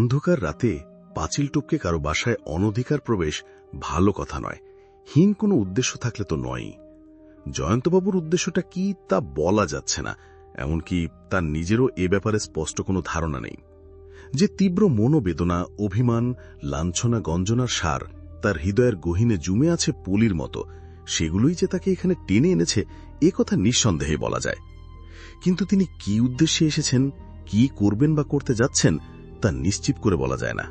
অন্ধকার রাতে পাঁচিল টপকে কারও বাসায় অনধিকার প্রবেশ ভালো কথা নয়। হীন কোনো উদ্দেশ্য থাকলে তো নয়ই। জয়ন্তবাবুর উদ্দেশ্যটা কি তা বলা যাচ্ছে না, এমনকি তার নিজেরও এ ব্যাপারে স্পষ্ট কোনো ধারণা নেই। যে তীব্র মনোবেদনা, অভিমান, লাঞ্ছনা, গঞ্জনার সার তার হৃদয়ের গহীনে জুমে আছে পলির মতো, সেগুলোই যে তাকে এখানে টেনে এনেছে, এ কথা নিঃসন্দেহে বলা যায়। কিন্তু তিনি কি উদ্দেশ্যে এসেছেন, কি করবেন বা করতে যাচ্ছেন তা নিশ্চিত করে বলা যায় না।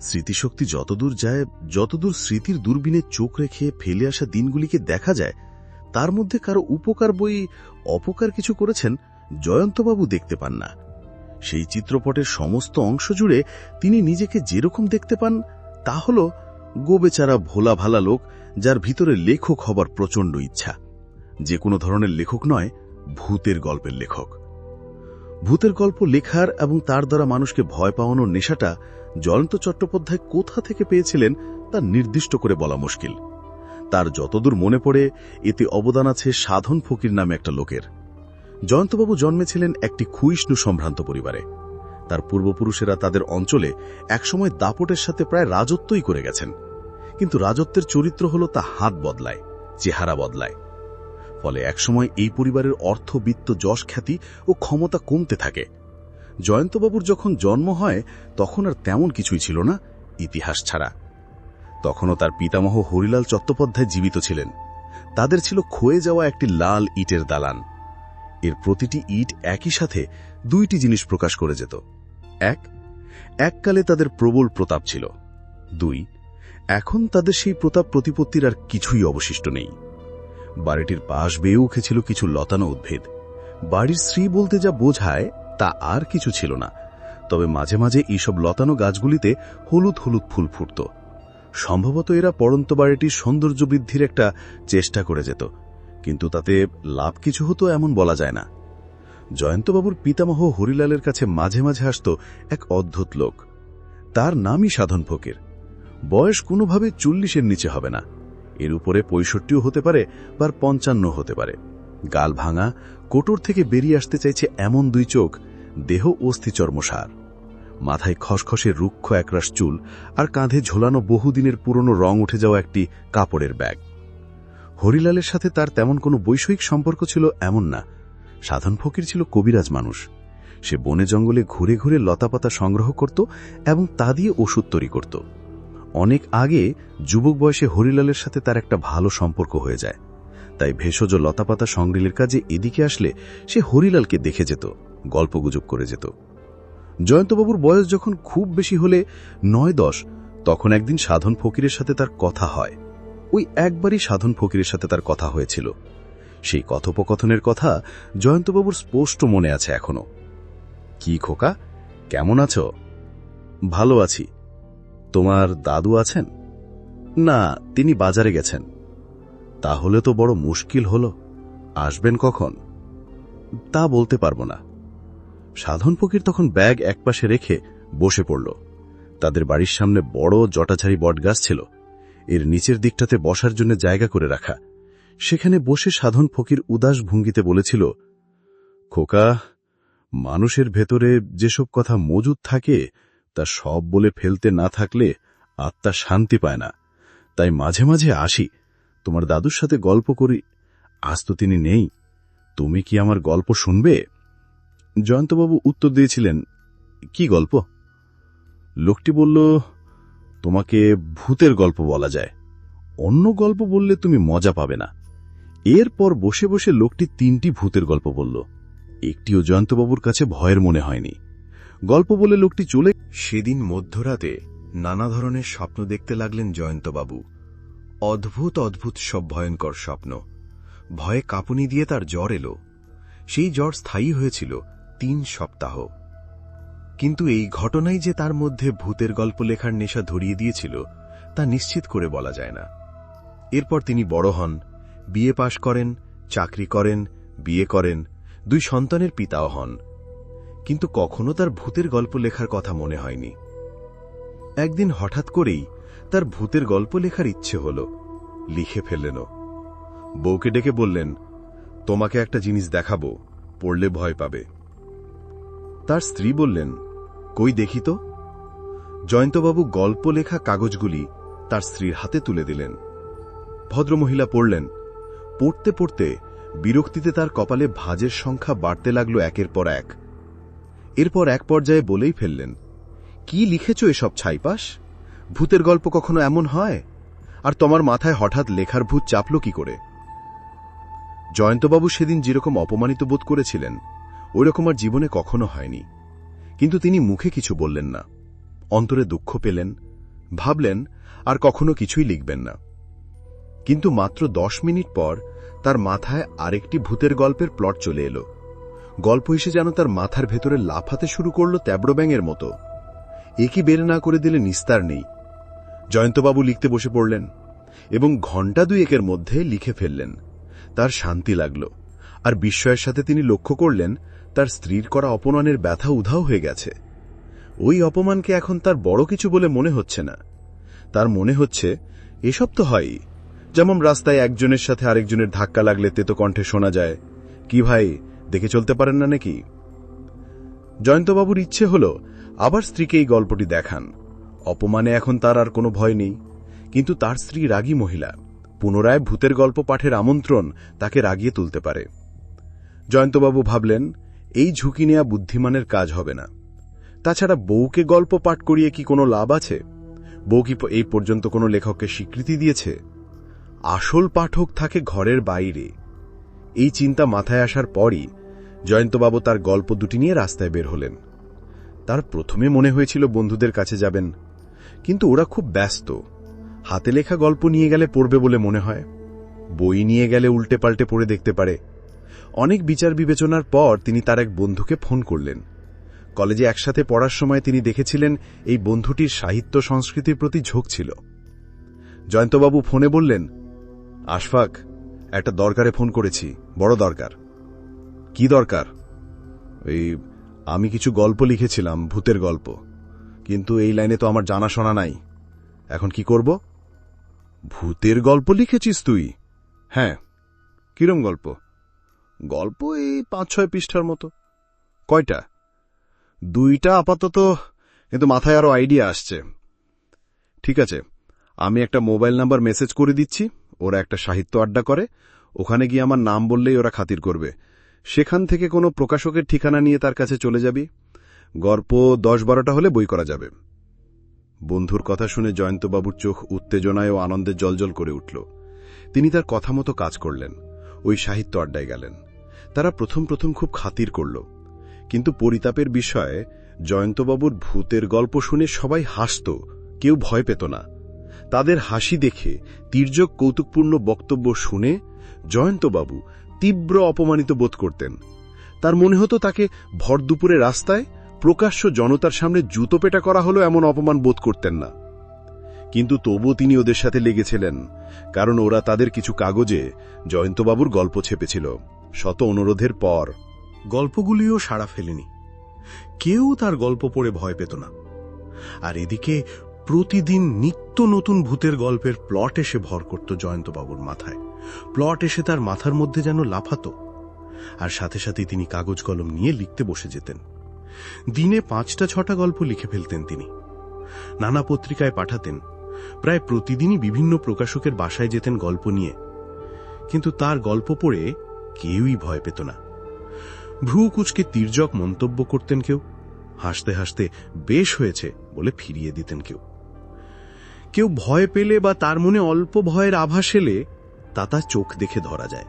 স্মৃতিশক্তি যতদূর যায়, যতদূর স্মৃতির দূরবীনে চোখ রেখে ফেলে আসা দিনগুলিকে দেখা যায়, তার মধ্যে কারও উপকার বই অপকার কিছু করেছেন জয়ন্তবাবু দেখতে পান না। সেই চিত্রপটের সমস্ত অংশ জুড়ে তিনি নিজেকে যেরকম দেখতে পান, তা হল গোবেচারা ভোলা ভালা লোক যার ভিতরে লেখক হবার প্রচণ্ড ইচ্ছা। যে কোনো ধরনের লেখক নয়, ভূতের গল্পের লেখক। ভূতের গল্প লেখার এবং তার দ্বারা মানুষকে ভয় পাওয়ানোর নেশাটা জয়ন্ত চট্টোপাধ্যায় কোথা থেকে পেয়েছিলেন তা নির্দিষ্ট করে বলা মুশকিল। তার যতদূর মনে পড়ে, এতে অবদান আছে সাধন ফকির নামে একটা লোকের। জয়ন্তবাবু জন্মেছিলেন একটি ক্ষুইষ্ণু সম্ভ্রান্ত পরিবারে। তার পূর্বপুরুষেরা তাদের অঞ্চলে একসময় দাপটের সাথে প্রায় রাজত্বই করে গেছেন। কিন্তু রাজত্বের চরিত্র হল তা হাত বদলায়, চেহারা বদলায়। ফলে একসময় এই পরিবারের অর্থবিত্ত যশ খ্যাতি ও ক্ষমতা কমতে থাকে। জয়ন্তবাবুর যখন জন্ম হয়, তখন আর তেমন কিছুই ছিল না, ইতিহাস ছাড়া। তখনও তার পিতামহ হরিলাল চট্টোপাধ্যায় জীবিত ছিলেন। তাদের ছিল ক্ষয়ে যাওয়া একটি লাল ইটের দালান। এর প্রতিটি ইট একই সাথে দুইটি জিনিস প্রকাশ করে যেত। এক, এককালে তাদের প্রবল প্রতাপ ছিল। দুই, এখন তাদের সেই প্রতাপ প্রতিপত্তির আর কিছুই অবশিষ্ট নেই। বাড়িটির পাশ বেয়ে উঠেছিল কিছু লতানো উদ্ভিদ। বাড়ির স্ত্রী বলতে যা বোঝায়, তা আর কিছু ছিল না। তবে মাঝে মাঝে এইসব লতানো গাছগুলিতে হলুদ হলুদ ফুল ফুটত। সম্ভবত এরা পড়ন্ত বাড়িটির সৌন্দর্য বৃদ্ধির একটা চেষ্টা করে যেত। কিন্তু তাতে লাভ কিছু হতো এমন বলা যায় না। জয়ন্তবাবুর পিতামহ হরিলালের কাছে মাঝে মাঝে আসত এক অদ্ভুত লোক। তার নামই সাধন ফকির বয়স কোনোভাবে চল্লিশের নিচে হবে না। এর উপরে পঁয়ষট্টিও হতে পারে বা পঞ্চান্ন হতে পারে। গাল ভাঙা, কোটর থেকে বেরিয়ে আসতে চাইছে এমন দুই চোখ, দেহ অস্থিচর্মসার মাথায় খসখসে রুক্ষ একরাশ চুল আর কাঁধে ঝোলানো বহুদিনের পুরনো রং উঠে যাওয়া একটি কাপড়ের ব্যাগ। হরিলালের সাথে তার তেমন কোনো বৈষয়িক সম্পর্ক ছিল এমন না। সাধন ফকির ছিল কবিরাজ মানুষ। সে বনে জঙ্গলে ঘুরে ঘুরে লতাপাতা সংগ্রহ করত এবং তা দিয়ে ওষুধ তৈরি করত। অনেক আগে যুবক বয়সে হরিলালের সাথে তার একটা ভালো সম্পর্ক হয়ে যায়। তাই ভেষজ লতাপাতা সংগ্রহের কাজে এদিকে আসলে সে হরিলালকে দেখে যেত গল্পগুজব করে যেত। জয়ন্তবাবুর বয়স যখন খুব বেশি হলে নয় দশ, তখন একদিন সাধন ফকিরের সাথে তার কথা হয়। ওই একবারই সাধন ফকিরের সাথে তার কথা হয়েছিল। সেই কথোপকথনের কথা জয়ন্তবাবুর স্পষ্ট মনে আছে এখনও। কি খোকা? কেমন আছো? ভালো আছি। তোমার দাদু আছেন? না, তিনি বাজারে গেছেন। তাহলে তো বড় মুশকিল হল। আসবেন কখন? তা বলতে পারব না। সাধন ফকির তখন ব্যাগ একপাশে রেখে বসে পড়ল। তাদের বাড়ির সামনে বড় জটাঝারি বটগাছ ছিল। এর নিচের দিকটাতে বসার জন্য জায়গা করে রাখা। সেখানে বসে সাধন ফকির উদাস ভঙ্গিতে বলেছিল, খোকা, মানুষের ভেতরে যেসব কথা মজুদ থাকে তা সব বলে ফেলতে না থাকলে আত্মা শান্তি পায় না। তাই মাঝে মাঝে আসি। তোমার দাদুর সাথে গল্প করি। আজ তো তিনি নেই। তুমি কি আমার গল্প শুনবে? জয়ন্তবাবু উত্তর দিয়েছিলেন, কি গল্প? লোকটি বলল, তোমাকে ভূতের গল্প বলা যায়। অন্য গল্প বললে তুমি মজা পাবে না। এরপর বসে বসে লোকটি তিনটি ভূতের গল্প বলল। একটিও জয়ন্তবাবুর কাছে ভয়ের মনে হয়নি। গল্প বলে লোকটি চলে সেদিন মধ্যরাতে নানা ধরনের স্বপ্ন দেখতে লাগলেন জয়ন্তবাবু। অদ্ভুত অদ্ভুত সব ভয়ঙ্কর স্বপ্ন। ভয়ে কাঁপুনি দিয়ে তার জ্বর এলো। সেই জ্বর স্থায়ী হয়েছিল তিন সপ্তাহ। কিন্তু এই ঘটনাই যে তার মধ্যে ভূতের গল্প লেখার নেশা ধরিয়ে দিয়েছিল, তা নিশ্চিত করে বলা যায় না। এরপর তিনি বড় হন বিয়ে পাশ করেন, চাকরি করেন বিয়ে করেন, দুই সন্তানের পিতাও হন। কিন্তু কখনো তার ভূতের গল্প লেখার কথা মনে হয়নি। একদিন হঠাৎ করেই তার ভূতের গল্প লেখার ইচ্ছে হল। লিখে ফেললেন বউকে ডেকে বললেন, তোমাকে একটা জিনিস দেখাবো, পড়লে ভয় পাবে। তার স্ত্রী বললেন, কই দেখি তো? জয়ন্তবাবু গল্প লেখা কাগজগুলি তার স্ত্রীর হাতে তুলে দিলেন। ভদ্রমহিলা পড়লেন। পড়তে পড়তে বিরক্তিতে তার কপালে ভাজের সংখ্যা বাড়তে লাগল একের পর এক। এরপর এক পর্যায়ে বলেই ফেললেন, কি লিখেছ এসব ছাইপাস ভূতের গল্প কখনো এমন হয়? আর তোমার মাথায় হঠাৎ লেখার ভূত চাপল কি করে? জয়ন্তবাবু সেদিন যেরকম অপমানিত বোধ করেছিলেন ওই রকম আর জীবনে কখনো হয়নি। কিন্তু তিনি মুখে কিছু বললেন না। অন্তরে দুঃখ পেলেন, ভাবলেন, আর কখনো কিছুই লিখবেন না। কিন্তু মাত্র দশ মিনিট পর তার মাথায় আরেকটি ভূতের গল্পের প্লট চলে এলো। গল্প এসে যেন তার মাথার ভেতরে লাফাতে শুরু করল ত্যাবড়ো ব্যাঙের মতো। একই বের না করে দিলে নিস্তার নেই। জয়ন্তবাবু লিখতে বসে পড়লেন এবং ঘণ্টা দুয়েকের মধ্যে লিখে ফেললেন। তার শান্তি লাগল। আর বিস্ময়ের সাথে তিনি লক্ষ্য করলেন, তার স্ত্রীর করা অপমানের ব্যথা উধাও হয়ে গেছে। ওই অপমানকে এখন তার বড় কিছু বলে মনে হচ্ছে না। তার মনে হচ্ছে, এসব তো হয়ই। যেমন রাস্তায় একজনের সাথে আরেকজনের ধাক্কা লাগলে তেতো কণ্ঠে শোনা যায়, কি ভাই দেখে চলতে পারেন না নাকি? জয়ন্তবাবুর ইচ্ছে হল আবার স্ত্রীকে এই গল্পটি দেখান। অপমানে এখন তার আর কোনো ভয় নেই। কিন্তু তার স্ত্রী রাগী মহিলা। পুনরায় ভূতের গল্প পাঠের আমন্ত্রণ তাকে রাগিয়ে তুলতে পারে। জয়ন্তবাবু ভাবলেন, এই ঝুঁকি নেওয়া বুদ্ধিমানের কাজ হবে না। তাছাড়া বউকে গল্প পাঠ করিয়ে কি কোনো লাভ আছে? বউ কি এই পর্যন্ত কোনো লেখককে স্বীকৃতি দিয়েছে? আসল পাঠক থাকে ঘরের বাইরে। এই চিন্তা মাথায় আসার পরই জয়ন্তবাবু তার গল্প দুটি নিয়ে রাস্তায় বের হলেন। তার প্রথমে মনে হয়েছিল বন্ধুদের কাছে যাবেন, কিন্তু ওরা খুব ব্যস্ত। হাতে লেখা গল্প নিয়ে গেলে পড়বে বলে মনে হয়। বই নিয়ে গেলে উল্টে পাল্টে পড়ে দেখতে পারে। অনেক বিচার বিবেচনার পর তিনি তার এক বন্ধুকে ফোন করলেন। কলেজে একসাথে পড়ার সময় তিনি দেখেছিলেন এই বন্ধুটির সাহিত্য সংস্কৃতির প্রতি ঝোঁক ছিল। জয়ন্তবাবু ফোনে বললেন, আশফাক, একটা দরকারে ফোন করেছি, বড় দরকার। কি দরকার? এই, আমি কিছু গল্প লিখেছিলাম, ভূতের গল্প। কিন্তু এই লাইনে তো আমার জানাশোনা নাই। এখন কি করব? ভূতের গল্প লিখেছিস তুই? হ্যাঁ। কিরম গল্প? গল্প এই পাঁচ ছয় পৃষ্ঠার মতো। কয়টা? দুইটা আপাতত, কিন্তু মাথায় আরও আইডিয়া আসছে। ঠিক আছে, আমি একটা মোবাইল নাম্বার মেসেজ করে দিচ্ছি, ওরা একটা সাহিত্য আড্ডা করে, ওখানে গিয়ে আমার নাম বললেই ওরা খাতির করবে। সেখান থেকে কোনো প্রকাশকের ঠিকানা নিয়ে তার কাছে চলে যাবি? গল্প দশ বারোটা হলে বই করা যাবে। বন্ধুর কথা শুনে জয়ন্তবাবুর চোখ উত্তেজনায় ও আনন্দে জলজল করে উঠল। তিনি তার কথা মতো কাজ করলেন। ওই সাহিত্য আড্ডায় গেলেন। তারা প্রথম প্রথম খুব খাতির করল। কিন্তু পরিতাপের বিষয়ে জয়ন্তবাবুর ভূতের গল্প শুনে সবাই হাসত, কেউ ভয় পেত না। তাদের হাসি দেখে তীর্যক কৌতুকপূর্ণ বক্তব্য শুনে জয়ন্তবাবু তীব্র অপমানিত বোধ করতেন। তার মনে হতো তাকে ভর দুপুরে রাস্তায় প্রকাশ্য জনতার সামনে জুতো পেটা করা হলো এমন অপমান বোধ করতেন না। কিন্তু তবুও তিনি ওদের সাথে লেগেছিলেন, কারণ ওরা তাদের কিছু কাগজে জয়ন্তবাবুর গল্প ছেপেছিল, শত অনুরোধের পর। গল্পগুলিও সাড়া ফেলেনি। কেউ তার গল্প পড়ে ভয় পেত না। আর এদিকে প্রতিদিন নিত্য নতুন ভূতের গল্পের প্লট এসে ভর করত জয়ন্তবাবুর মাথায়। প্লট এসে তার মাথার মধ্যে যেন লাফাত, আর সাথে সাথে তিনি কাগজ কলম নিয়ে লিখতে বসে যেতেন। দিনে পাঁচটা ছটা গল্প লিখে ফেলতেন তিনি। নানা পত্রিকায় পাঠাতেন, প্রায় প্রতিদিনই বিভিন্ন প্রকাশকের বাসায় যেতেন গল্প নিয়ে। কিন্তু তার গল্প পড়ে কেউই ভয় পেত না। ভ্রু কুচকে তির্যক মন্তব্য করতেন কেউ, হাসতে হাসতে বেশ হয়েছে বলে ফিরিয়ে দিতেন কেউ। কেউ ভয় পেলে বা তার মনে অল্প ভয়ের আভাস এলে তা তার চোখ দেখে ধরা যায়।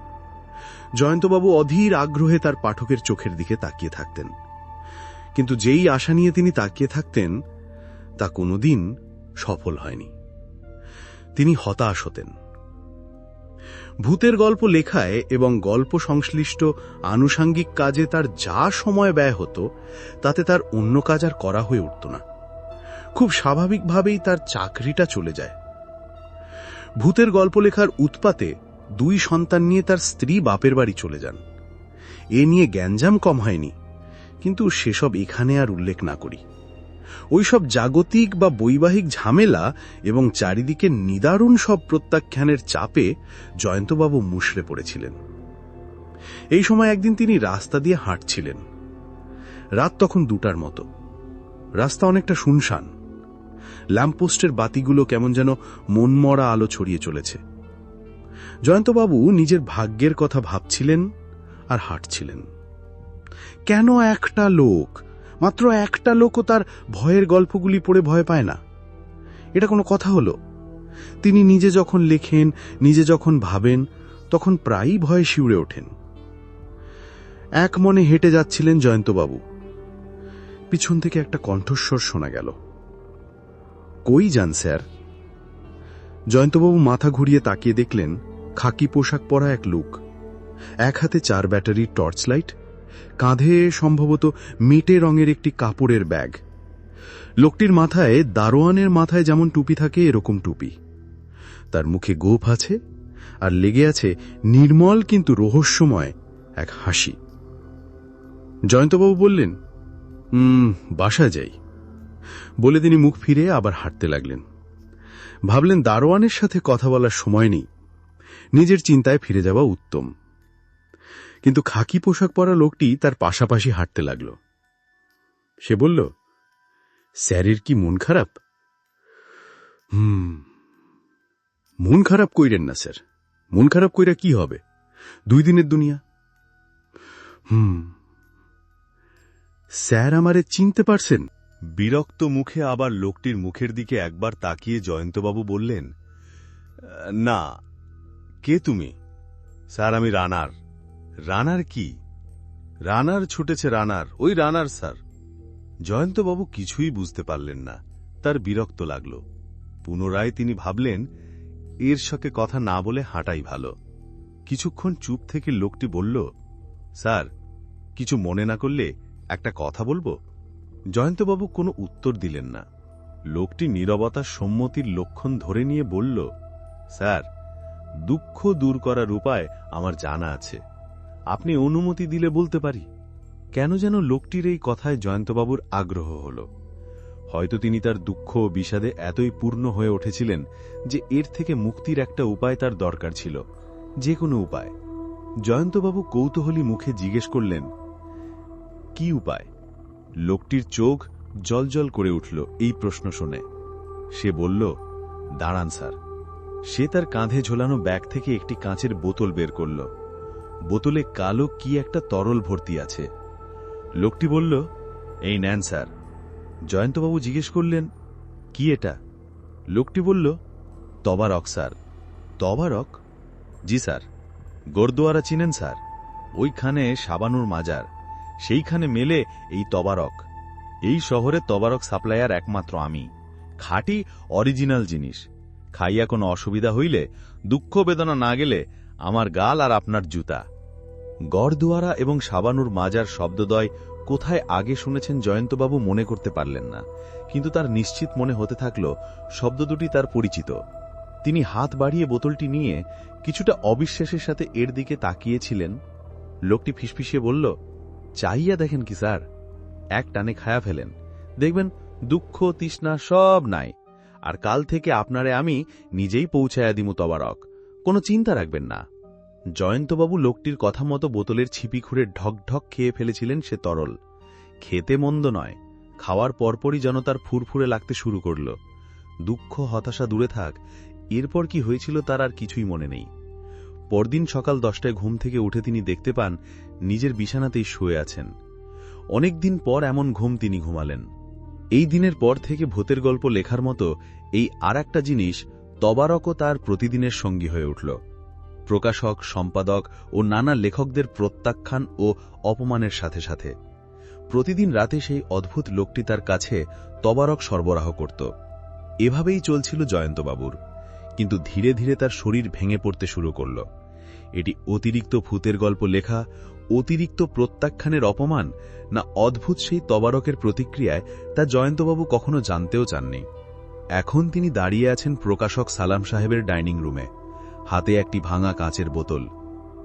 জয়ন্তবাবু অধীর আগ্রহে তার পাঠকের চোখের দিকে তাকিয়ে থাকতেন। কিন্তু যেই আশা নিয়ে তিনি তাকিয়ে থাকতেন, তা কোনোদিন সফল হয়নি। তিনি হতাশ হতেন। ভূতের গল্প লেখায় এবং গল্প সংশ্লিষ্ট আনুষাঙ্গিক কাজে তার যা সময় ব্যয় হতো, তাতে তার অন্য কাজ আর করা হয়ে উঠত না। খুব স্বাভাবিকভাবেই তার চাকরিটা চলে যায়। ভূতের গল্প লেখার উৎপাতে দুই সন্তান নিয়ে তার স্ত্রী বাপের বাড়ি চলে যান। এ নিয়ে গ্যাঞ্জাম কম হয়নি, কিন্তু সেসব এখানে আর উল্লেখ না করি। ওইসব জাগতিক বা বৈবাহিক ঝামেলা এবং চারিদিকে নিদারুণ সব প্রত্যাখ্যানের চাপে জয়ন্তবাবু মুশড়ে পড়েছিলেন। এই সময় একদিন তিনি রাস্তা দিয়ে হাঁটছিলেন। রাত তখন দুটার মতো। রাস্তা অনেকটা শুনশান। ল্যাম্পপোস্টের বাতিগুলো কেমন যেন মনমরা আলো ছড়িয়ে চলেছে। জয়ন্তবাবু নিজের ভাগ্যের কথা ভাবছিলেন আর হাঁটছিলেন। কেন একটা লোক? মাত্র একটা লোকও তার ভয়ের গল্পগুলি পড়ে ভয় পায় না। এটা কোনো কথা হলো? তিনি নিজে যখন লেখেন, নিজে যখন ভাবেন, তখন প্রায়ই ভয়ে শিউরে ওঠেন। এক মনে হেঁটে যাচ্ছিলেন জয়ন্তবাবু। পিছন থেকে একটা কণ্ঠস্বর শোনা গেল। কই যান, স্যার? জয়ন্তবাবু মাথা ঘুরিয়ে তাকিয়ে দেখলেন খাকি পোশাক পরা এক লোক। এক হাতে চার ব্যাটারির টর্চ লাইট, কাঁধে সম্ভবত মেটে রঙের একটি কাপড়ের ব্যাগ। লোকটির মাথায়, দারোয়ানের মাথায় যেমন টুপি থাকে, এরকম টুপি। তার মুখে গোপ আছে আর লেগে আছে নির্মল কিন্তু রহস্যময় এক হাসি। জয়ন্তবাবু বললেন বাসা যাই। বলে তিনি মুখ ফিরে আবার হাঁটতে লাগলেন। ভাবলেন, দারোয়ানের সাথে কথা বলার সময় নেই। নিজের চিন্তায় ফিরে যাওয়া উত্তম। কিন্তু খাকি পোশাক পরা লোকটি তার পাশাপাশি হাঁটতে লাগল। সে বলল, স্যারের কি মন খারাপ? হুম, মন খারাপ কইরেন না, স্যার। মন খারাপ কইরা কি হবে? দুই দিনের দুনিয়া? হুম, স্যার আমারে চিনতে পারছেন? বিরক্ত মুখে আবার লোকটির মুখের দিকে একবার তাকিয়ে জয়ন্তবাবু বললেন, না, কে তুমি? স্যার, আমি রানার। রানার কি? রানার ছুটেছে রানার, ওই রানার, স্যার। জয়ন্তবাবু কিছুই বুঝতে পারলেন না, তার বিরক্ত লাগল। পুনরায় তিনি ভাবলেন, এর সঙ্গে কথা না বলে হাঁটাই ভালো। কিছুক্ষণ চুপ থেকে লোকটি বলল, স্যার, কিছু মনে না করলে একটা কথা বলব? জয়ন্তবাবু কোনো উত্তর দিলেন না। লোকটি নীরবতার সম্মতির লক্ষণ ধরে নিয়ে বলল, স্যার, দুঃখ দূর করার উপায় আমার জানা আছে। আপনি অনুমতি দিলে বলতে পারি। কেন যেন লোকটির এই কথায় জয়ন্তবাবুর আগ্রহ হল। হয়তো তিনি তার দুঃখ বিষাদে এতই পূর্ণ হয়ে উঠেছিলেন যে এর থেকে মুক্তির একটা উপায় তার দরকার ছিল, যে কোনো উপায়। জয়ন্তবাবু কৌতূহলী মুখে জিজ্ঞেস করলেন, কি উপায়? লোকটির চোখ জলজল করে উঠল এই প্রশ্ন শুনে। সে বলল, দাঁড়ান স্যার। সে তার কাঁধে ঝোলানো ব্যাগ থেকে একটি কাঁচের বোতল বের করল। বোতলে কালো কি একটা তরল ভর্তি আছে। লোকটি বলল, এই নেন স্যার। জয়ন্তবাবু জিজ্ঞেস করলেন, কি এটা? লোকটি বলল, তবারক স্যার। তবারক? জি স্যার। গোরদোয়ারা চিনেন স্যার। ওইখানে সাবানুর মাজার। সেইখানে মেলে এই তবারক। এই শহরে তবারক সাপ্লায়ার একমাত্র আমি। খাটি, অরিজিনাল জিনিস। খাইয়া কোনো অসুবিধা হইলে, দুঃখ বেদনা না গেলে আমার গাল আর আপনার জুতা। গড়দুয়ারা এবং সাবানুর মাজার শব্দদয় কোথায় আগে শুনেছেন জয়ন্তবাবু মনে করতে পারলেন না। কিন্তু তার নিশ্চিত মনে হতে থাকল, শব্দ দুটি তার পরিচিত। তিনি হাত বাড়িয়ে বোতলটি নিয়ে কিছুটা অবিশ্বাসের সাথে এর দিকে তাকিয়েছিলেন। লোকটি ফিসফিসিয়ে বলল চাইয়া দেখেন কি, স্যার? এক টানে খায়া ফেলেন। দেখবেন দুঃখ, তৃষ্ণা সব নাই। আর কাল থেকে আপনারে আমি নিজেই পৌঁছায়া দিমু তবারক। কোনো চিন্তা রাখবেন না। জয়ন্তবাবু লোকটির কথা মতো বোতলের ছিপি খুঁড়ে ঢক ঢক খেয়ে ফেলেছিলেন সে তরল। খেতে মন্দ নয়। খাওয়ার পরপরই যেন তার ফুরফুরে লাগতে শুরু করল। দুঃখ, হতাশা দূরে থাক। এরপর কি হয়েছিল তার আর কিছুই মনে নেই। পরদিন সকাল দশটায় ঘুম থেকে উঠে তিনি দেখতে পান, নিজের বিছানাতেই শুয়ে আছেন। অনেকদিন পর এমন ঘুম তিনি ঘুমালেন। এই দিনের পর থেকে ভূতের গল্প লেখার মতো এই আর একটা জিনিস তবারকও তার প্রতিদিনের সঙ্গী হয়ে উঠল। প্রকাশক, সম্পাদক ও নানা লেখকদের প্রত্যাখ্যান ও অপমানের সাথে সাথে। প্রতিদিন রাতে সেই অদ্ভুত লোকটি তার কাছে তবারক সরবরাহ করত। এভাবেই চলছিল জয়ন্তবাবুর। কিন্তু ধীরে ধীরে তার শরীর ভেঙে পড়তে শুরু করল। এটি অতিরিক্ত ভূতের গল্প লেখা, অতিরিক্ত প্রত্যাখ্যানের অপমান, না অদ্ভুত সেই তবারকের প্রতিক্রিয়ায় তা জয়ন্তবাবু কখনো জানতেও চাননি। এখন তিনি দাঁড়িয়ে আছেন প্রকাশক সালাম সাহেবের ডাইনিং রুমে। হাতে একটি ভাঙা কাঁচের বোতল।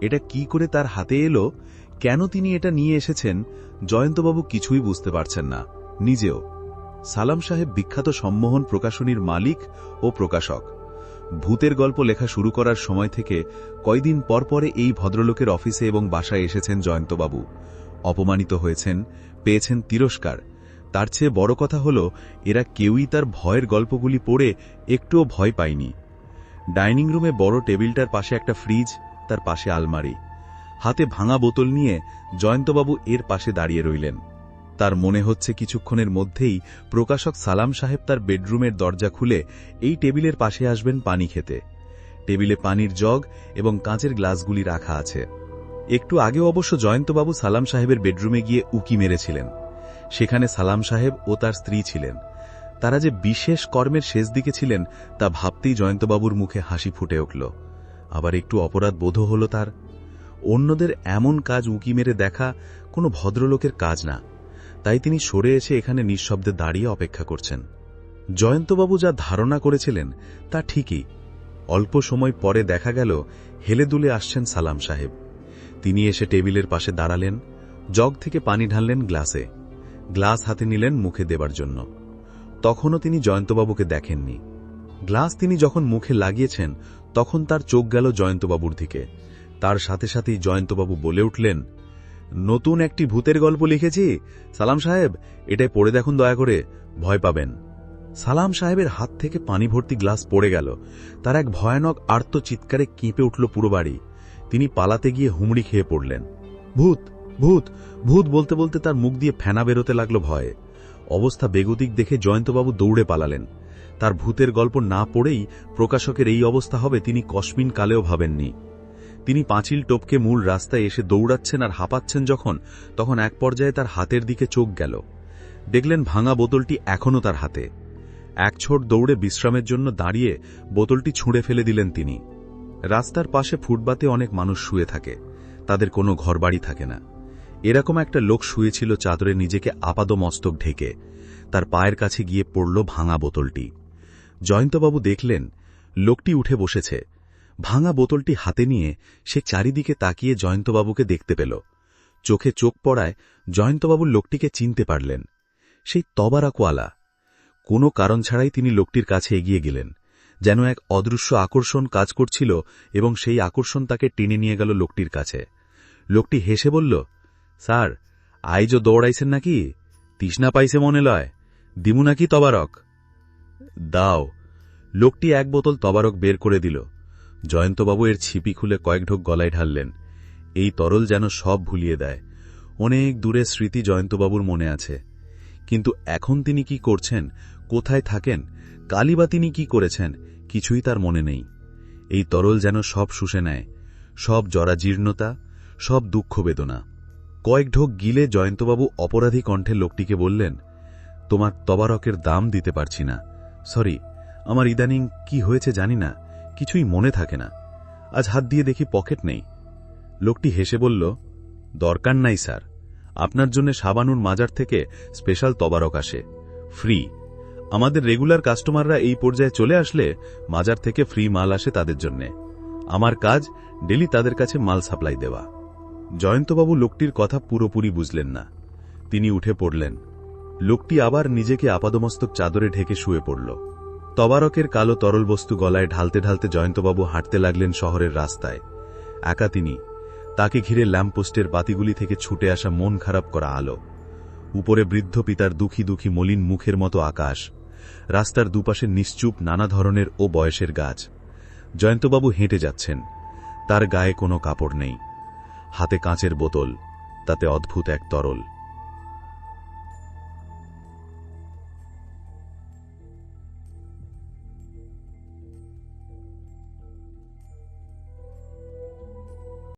এটা কি করে তার হাতে এলো? কেন তিনি এটা নিয়ে এসেছেন? জয়ন্তবাবু কিছুই বুঝতে পারছেন না। নিজেও। সালাম সাহেব বিখ্যাত সম্মোহন প্রকাশনীর মালিক ও প্রকাশক। ভূতের গল্প লেখা শুরু করার সময় থেকে কয়দিন পরপরে এই ভদ্রলোকের অফিসে এবং বাসায় এসেছেন জয়ন্তবাবু। অপমানিত হয়েছেন, পেয়েছেন তিরস্কার। তার চেয়ে বড় কথা হল, এরা কেউই তার ভয়ের গল্পগুলি পড়ে একটুও ভয় পায়নি। ডাইনিং রুমে বড় টেবিলটার পাশে একটা ফ্রিজ, তার পাশে আলমারি। হাতে ভাঙা বোতল নিয়ে জয়ন্তবাবু এর পাশে দাঁড়িয়ে রইলেন। তার মনে হচ্ছে কিছুক্ষণের মধ্যেই প্রকাশক সালাম সাহেব তার বেডরুমের দরজা খুলে এই টেবিলের পাশে আসবেন পানি খেতে। টেবিলে পানির জগ এবং কাঁচের গ্লাসগুলি রাখা আছে। একটু আগে অবশ্য জয়ন্তবাবু সালাম সাহেবের বেডরুমে গিয়ে উকি মেরেছিলেন। সেখানে সালাম সাহেব ও তার স্ত্রী ছিলেন। তারা যে বিশেষ কর্মের শেষ দিকে ছিলেন তা ভাবতেই জয়ন্তবাবুর মুখে হাসি ফুটে উঠল। আবার একটু অপরাধ বোধ হল তার। অন্যদের এমন কাজ উকি মেরে দেখা কোনো ভদ্রলোকের কাজ না। তাই তিনি সরে এসে এখানে নিঃশব্দে দাঁড়িয়ে অপেক্ষা করছেন। জয়ন্তবাবু যা ধারণা করেছিলেন, তা ঠিকই। অল্প সময় পরে দেখা গেল হেলে দুলে আসছেন সালাম সাহেব। তিনি এসে টেবিলের পাশে দাঁড়ালেন, জগ থেকে পানি ঢাললেন গ্লাসে। গ্লাস হাতে নিলেন মুখে দেবার জন্য। তখনও তিনি জয়ন্তবাবুকে দেখেননি। গ্লাস তিনি যখন মুখে লাগিয়েছেন, তখন তার চোখ গেল জয়ন্তবাবুর দিকে। তার সাথে সাথেই জয়ন্তবাবু বলে উঠলেন নতুন একটি ভূতের গল্প লিখেছি। সালাম সাহেব, এটাই পড়ে দেখুন দয়া করে, ভয় পাবেন। সালাম সাহেবের হাত থেকে পানি ভর্তি গ্লাস পড়ে গেল। তার এক ভয়ানক আর্ত চিৎকারে কেঁপে উঠল পুরো বাড়ি। তিনি পালাতে গিয়ে হুমড়ি খেয়ে পড়লেন। ভূত ভূত ভূত বলতে বলতে তার মুখ দিয়ে ফেনা বেরোতে লাগল ভয়ে। অবস্থা বেগতিক দেখে জয়ন্তবাবু দৌড়ে পালালেন। তার ভূতের গল্প না পড়েই প্রকাশকের এই অবস্থা হবে তিনি কসমিন কালেও ভাবেননি। তিনি পাঁচিল টপকে মূল রাস্তায় এসে দৌড়াচ্ছেন আর হাঁপাচ্ছেন যখন, তখন এক পর্যায়ে তার হাতের দিকে চোখ গেল। দেখলেন ভাঙা বোতলটি এখনও তার হাতে। এক ছোট দৌড়ে বিশ্রামের জন্য দাঁড়িয়ে বোতলটি ছুঁড়ে ফেলে দিলেন তিনি। রাস্তার পাশে ফুটবাতে অনেক মানুষ শুয়ে থাকে। তাদের কোনো ঘরবাড়ি থাকে না। এরকম একটা লোক শুয়েছিল চাদরে নিজেকে আপাদ মস্তক ঢেকে। তার পায়ের কাছে গিয়ে পড়ল ভাঙা বোতলটি। জয়ন্তবাবু দেখলেন, লোকটি উঠে বসেছে। ভাঙা বোতলটি হাতে নিয়ে সে চারিদিকে তাকিয়ে জয়ন্তবাবুকে দেখতে পেল। চোখে চোখ পড়ায় জয়ন্তবাবুর লোকটিকে চিনতে পারলেন। সেই তবারাকওয়ালা কোনো কারণ ছাড়াই তিনি লোকটির কাছে এগিয়ে গেলেন। যেন এক অদৃশ্য আকর্ষণ কাজ করছিল এবং সেই আকর্ষণ তাকে টেনে নিয়ে গেল লোকটির কাছে। লোকটি হেসে বলল, স্যার আইজও দৌড়াইছেন নাকি? তৃষ্ণা পাইছে মনে লয়। দিমু নাকি তবারক? দাও। লোকটি এক বোতল তবারক বের করে দিল। জয়ন্তবাবু এর ছিপি খুলে কয়েক ঢোক গলায় ঢাললেন। এই তরল যেন সব ভুলিয়ে দেয়। অনেক দূরে স্মৃতি জয়ন্তবাবুর মনে আছে। কিন্তু এখন তিনি কি করছেন? কোথায় থাকেন? কালিবা তিনি কি করেছেন? কিছুই তার মনে নেই। এই তরল যেন সব শুষে নেয়। সব জরাজীর্ণতা, সব দুঃখ বেদনা কয়েক ঢোক গিলে জয়ন্তবাবু অপরাধী কণ্ঠে লোকটিকে বললেন, তোমার তবারকের দাম দিতে পারছি না। সরি, আমার ইদানিং কি হয়েছে জানি না। কিছুই মনে থাকে না। আজ হাত দিয়ে দেখি পকেট নেই। লোকটি হেসে বলল, দরকার নাই, স্যার। আপনার জন্য সাবানুর মাজার থেকে স্পেশাল তবারক আসে। ফ্রি। আমাদের রেগুলার কাস্টমাররা এই পর্যায়ে চলে আসলে মাজার থেকে ফ্রি মাল আসে তাদের জন্য। আমার কাজ, ডেলি তাদের কাছে মাল সাপ্লাই দেওয়া। জয়ন্তবাবু লোকটির কথা পুরোপুরি বুঝলেন না। তিনি উঠে পড়লেন। লোকটি আবার নিজেকে আপাদমস্তক চাদরে ঢেকে শুয়ে পড়ল। তবারকের কালো তরল বস্তু গলায় ঢালতে ঢালতে জয়ন্তবাবু হাঁটতে লাগলেন শহরের রাস্তায়। একা তিনি। তাকে ঘিরে ল্যাম্পপোস্টের বাতিগুলি থেকে ছুটে আসা মন খারাপ করা আলো। উপরে বৃদ্ধ পিতার দুঃখী দুঃখী মলিন মুখের মতো আকাশ। রাস্তার দুপাশে নিশ্চুপ নানা ধরনের ও বয়সের গাছ। জয়ন্তবাবু হেঁটে যাচ্ছেন। তার গায়ে কোনো কাপড় নেই। হাতে কাঁচের বোতল, তাতে অদ্ভুত এক তরল।